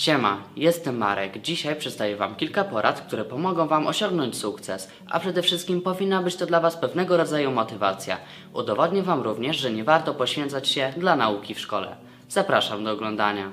Siema, jestem Marek. Dzisiaj przedstawię Wam kilka porad, które pomogą Wam osiągnąć sukces, a przede wszystkim powinna być to dla Was pewnego rodzaju motywacja. Udowodnię Wam również, że nie warto poświęcać się dla nauki w szkole. Zapraszam do oglądania.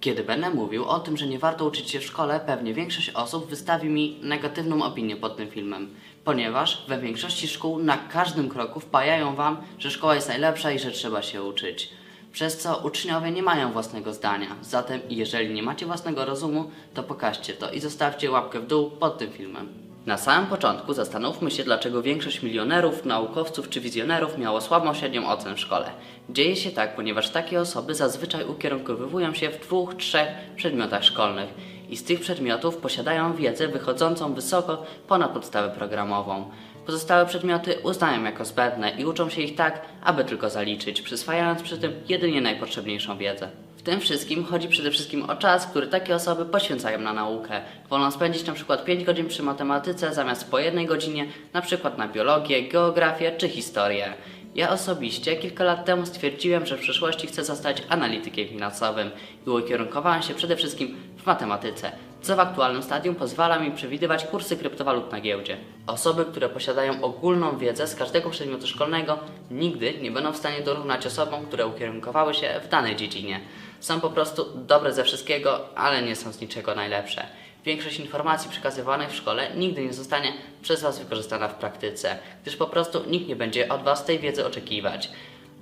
Kiedy będę mówił o tym, że nie warto uczyć się w szkole, pewnie większość osób wystawi mi negatywną opinię pod tym filmem, ponieważ we większości szkół na każdym kroku wpajają Wam, że szkoła jest najlepsza i że trzeba się uczyć. Przez co uczniowie nie mają własnego zdania. Zatem, jeżeli nie macie własnego rozumu, to pokażcie to i zostawcie łapkę w dół pod tym filmem. Na samym początku zastanówmy się, dlaczego większość milionerów, naukowców czy wizjonerów miało słabą średnią ocen w szkole. Dzieje się tak, ponieważ takie osoby zazwyczaj ukierunkowywują się w dwóch, trzech przedmiotach szkolnych i z tych przedmiotów posiadają wiedzę wychodzącą wysoko ponad podstawę programową. Pozostałe przedmioty uznają jako zbędne i uczą się ich tak, aby tylko zaliczyć, przyswajając przy tym jedynie najpotrzebniejszą wiedzę. W tym wszystkim chodzi przede wszystkim o czas, który takie osoby poświęcają na naukę. Wolą spędzić na przykład 5 godzin przy matematyce zamiast po jednej godzinie na przykład na biologię, geografię czy historię. Ja osobiście kilka lat temu stwierdziłem, że w przyszłości chcę zostać analitykiem finansowym i ukierunkowałem się przede wszystkim w matematyce, co w aktualnym stadium pozwala mi przewidywać kursy kryptowalut na giełdzie. Osoby, które posiadają ogólną wiedzę z każdego przedmiotu szkolnego, nigdy nie będą w stanie dorównać osobom, które ukierunkowały się w danej dziedzinie. Są po prostu dobre ze wszystkiego, ale nie są z niczego najlepsze. Większość informacji przekazywanych w szkole nigdy nie zostanie przez Was wykorzystana w praktyce, gdyż po prostu nikt nie będzie od Was tej wiedzy oczekiwać.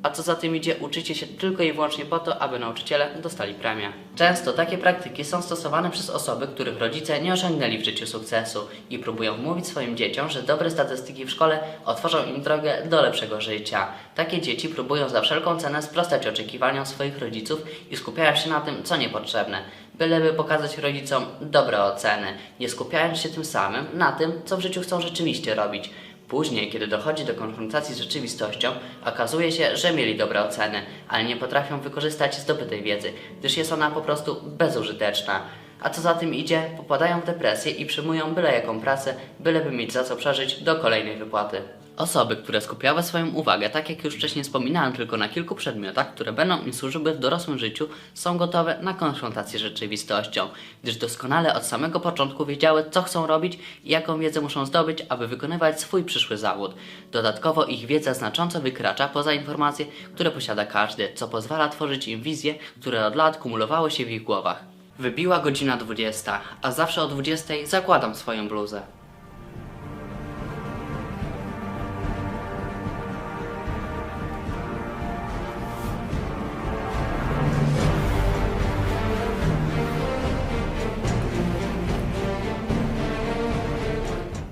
A co za tym idzie, uczycie się tylko i wyłącznie po to, aby nauczyciele dostali premię. Często takie praktyki są stosowane przez osoby, których rodzice nie osiągnęli w życiu sukcesu i próbują mówić swoim dzieciom, że dobre statystyki w szkole otworzą im drogę do lepszego życia. Takie dzieci próbują za wszelką cenę sprostać oczekiwaniom swoich rodziców i skupiają się na tym, co niepotrzebne, byleby pokazać rodzicom dobre oceny, nie skupiając się tym samym na tym, co w życiu chcą rzeczywiście robić. Później, kiedy dochodzi do konfrontacji z rzeczywistością, okazuje się, że mieli dobre oceny, ale nie potrafią wykorzystać zdobytej wiedzy, gdyż jest ona po prostu bezużyteczna. A co za tym idzie, popadają w depresję i przyjmują byle jaką pracę, byleby mieć za co przeżyć do kolejnej wypłaty. Osoby, które skupiały swoją uwagę, tak jak już wcześniej wspominałem, tylko na kilku przedmiotach, które będą im służyły w dorosłym życiu, są gotowe na konfrontację z rzeczywistością, gdyż doskonale od samego początku wiedziały, co chcą robić i jaką wiedzę muszą zdobyć, aby wykonywać swój przyszły zawód. Dodatkowo ich wiedza znacząco wykracza poza informacje, które posiada każdy, co pozwala tworzyć im wizje, które od lat kumulowały się w ich głowach. Wybiła godzina 20, a zawsze o 20 zakładam swoją bluzę.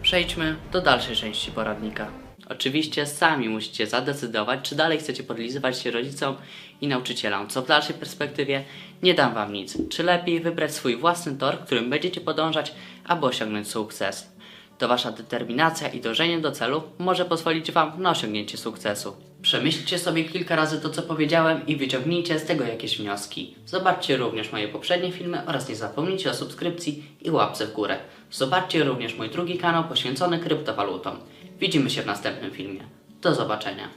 Przejdźmy do dalszej części poradnika. Oczywiście sami musicie zadecydować, czy dalej chcecie podlizywać się rodzicom i nauczycielom, co w dalszej perspektywie nie dam wam nic. Czy lepiej wybrać swój własny tor, którym będziecie podążać, aby osiągnąć sukces. To wasza determinacja i dążenie do celu może pozwolić wam na osiągnięcie sukcesu. Przemyślcie sobie kilka razy to, co powiedziałem i wyciągnijcie z tego jakieś wnioski. Zobaczcie również moje poprzednie filmy oraz nie zapomnijcie o subskrypcji i łapce w górę. Zobaczcie również mój drugi kanał poświęcony kryptowalutom. Widzimy się w następnym filmie. Do zobaczenia.